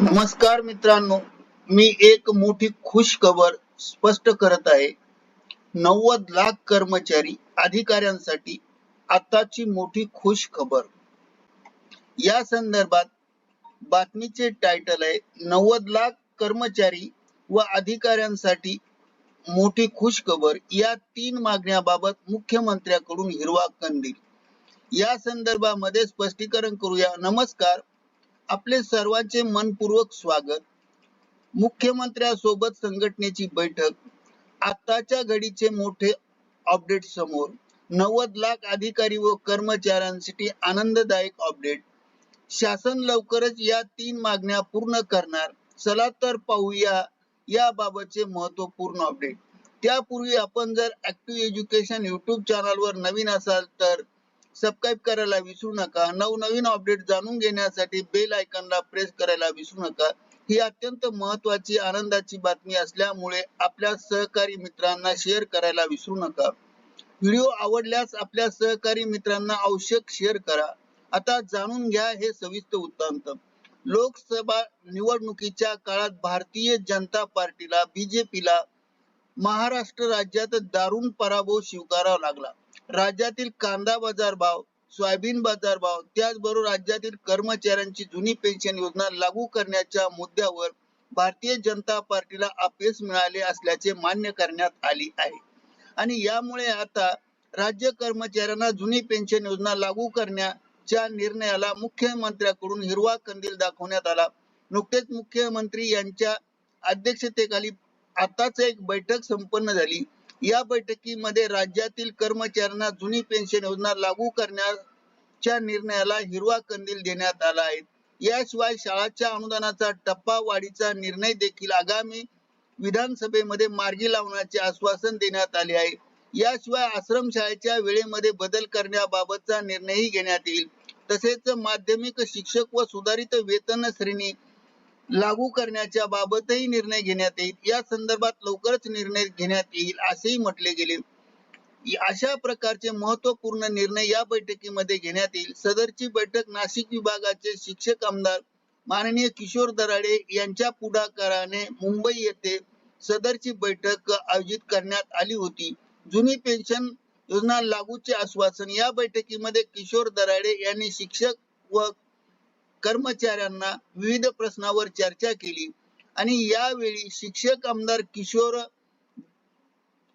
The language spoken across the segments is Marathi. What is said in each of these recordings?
नमस्कार मित्रांनो मी एक मोठी खुश खबर स्पष्ट करत आहे. नव्वद लाख कर्मचारी अधिकाऱ्यांसाठी आताची मोठी खुश खबर या संदर्भात बातमीचे टायटल आहे नव्वद लाख कर्मचारी व अधिकाऱ्यांसाठी मोठी खुश खबर या तीन मागण्याबाबत मुख्यमंत्र्याकडून हिरवा कंदील. या संदर्भामध्ये स्पष्टीकरण करूया. नमस्कार. आपले सर्वांचे मनपूर्वक स्वागत. मुख्यमंत्र्यासोबत संघटनेची बैठक आताच्या घडीचे मोठे अपडेट समोर नव्वद लाख अधिकारी व कर्मचाऱ्यांसाठी आनंददायक अपडेट. शासन लवकरच या तीन मागण्या पूर्ण करणार. चला तर पाहूया याबाबतचे महत्त्वपूर्ण अपडेट. त्यापूर्वी आपण जर ऍक्टिव्ह एज्युकेशन युट्यूब चॅनलवर नवीन असाल तर सबस्क्राईब करायला विसरू नका. नवनवीन अपडेट जाणून घेण्यासाठी बेल आयकॉनला प्रेस करायला विसरू नका. ही अत्यंत महत्वाची आनंदाची बातमी असल्यामुळे आपल्या सहकारी मित्रांना शेअर करायला विसरू नका. व्हिडिओ आवडल्यास आपल्या सहकारी मित्रांना आवश्यक शेअर करा. आता जाणून घ्या हे सविस्तर वृत्तांत. लोकसभा निवडणुकीच्या काळात भारतीय जनता पार्टीला बीजेपीला महाराष्ट्र राज्यात दारुण पराभव स्वीकारावा लागला. राज्यातील कांदा बाजार भाव सोयाबीन बाजार भाव त्याचबरोबर राज्यातील कर्मचाऱ्यांची जुनी पेन्शन योजना लागू करण्याच्या मुद्द्यावर भारतीय जनता पार्टीला अपयश मिळाले असल्याचे मान्य करण्यात आली आहे. आणि यामुळे आता राज्य कर्मचाऱ्यांना जुनी पेन्शन योजना लागू करण्याच्या निर्णयाला मुख्यमंत्र्याकडून हिरवा कंदील दाखवण्यात आला. नुकतेच मुख्यमंत्री यांच्या अध्यक्षतेखाली आताच एक बैठक संपन्न झाली. या बैठकीमध्ये राज्यातील कर्मचाऱ्यांना जुनी पेन्शन योजना लागू करण्याच्या निर्णयाला हिरवा कंदील देण्यात आला आहे. याशिवाय शाळाच्या अनुदानाचा टप्पा वाढीचा निर्णय देखील आगामी विधानसभेमध्ये मार्गी लावण्याचे आश्वासन देण्यात आले आहे. याशिवाय आश्रमशाळेच्या वेळेमध्ये बदल करण्याबाबतचा निर्णयही घेण्यात येईल. तसेच माध्यमिक शिक्षक व सुधारित वेतन श्रेणी लागू करण्याच्या बाबतही निर्णय घेण्यात येईल. या संदर्भात लवकरच निर्णय घेण्यात येईल असेही म्हटले गेले. अशा प्रकारचे महत्त्वपूर्ण निर्णय या बैठकीमध्ये घेण्यात येईल. सदरची बैठक नाशिक विभागाचे शिक्षक आमदार माननीय किशोर दराडे यांच्या पुढाकाराने मुंबई येथे सदरची बैठक आयोजित करण्यात आली होती. जुनी पेन्शन योजना लागूचे आश्वासन या बैठकीमध्ये किशोर दराडे यांनी शिक्षक व कर्मचाऱ्यांना विविध प्रश्नावर चर्चा केली आणि यावेळी शिक्षक आमदार किशोर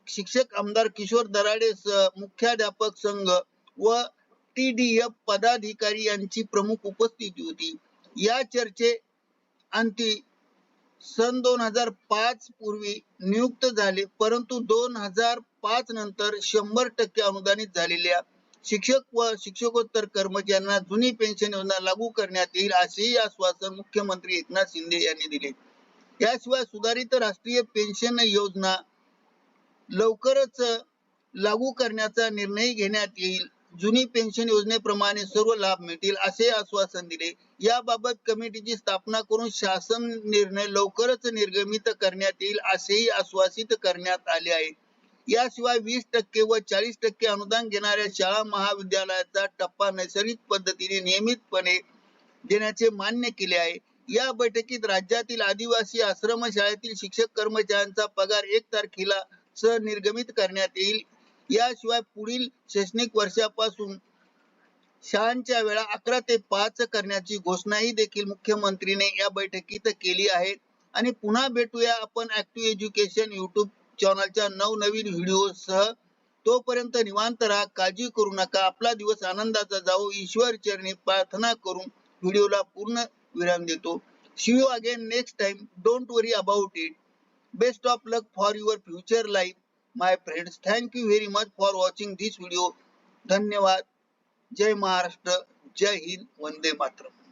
शिक्षक आमदार किशोर दराडे मुख्याध्यापक संघ व एफ पदाधिकारी यांची प्रमुख उपस्थिती होती. या चर्चे अंती सन दोन हजार पाच पूर्वी नियुक्त झाले परंतु दोन हजार पाच नंतर शंभर टक्के अनुदानित झालेल्या शिक्षक व शिक्षकोत्तर कर्मचाऱ्यांना जुनी पेन्शन योजना लागू करण्यात येईल असेही आश्वासन मुख्यमंत्री एकनाथ शिंदे यांनी दिले. याशिवाय सुधारित राष्ट्रीय पेन्शन योजना लवकरच लागू करण्याचा निर्णय घेण्यात येईल. जुनी पेन्शन योजनेप्रमाणे सर्व लाभ मिळतील असे आश्वासन दिले. याबाबत कमिटीची स्थापना करून शासन निर्णय लवकरच निर्गमित करण्यात येईल असेही आश्वासित करण्यात आले आहे. याशिवाय वीस टक्के व चाळीस टक्के अनुदान घेणाऱ्या शाळा महाविद्यालयाचा टप्पा नैसर्गिक पद्धतीने नियमितपणे देण्याचे मान्य केले आहे. या बैठकीत राज्यातील आदिवासी आश्रम शाळेतील शिक्षक कर्मचाऱ्यांचा पगार एक तारखेला सह निर्गमित करण्यात येईल. याशिवाय पुढील शैक्षणिक वर्षापासून शाळांच्या वेळा अकरा ते पाच करण्याची घोषणाही देखील मुख्यमंत्रीने या बैठकीत केली आहे. आणि पुन्हा भेटूया आपण ऍक्टिव्ह एज्युकेशन युट्यूब चॅनलच्या नवनवीन व्हिडिओ सह तोपर्यंत निवांत राहा काळजी करू नका. आपला दिवस आनंदाचा जाऊ ईश्वर चरणी प्रार्थना करून व्हिडिओला पूर्ण विराम देतो. See you again next time don't worry about it best of luck for your future life my friends thank you very much for watching this video धन्यवाद. जय महाराष्ट्र. जय हिंद. वंदे मातरम.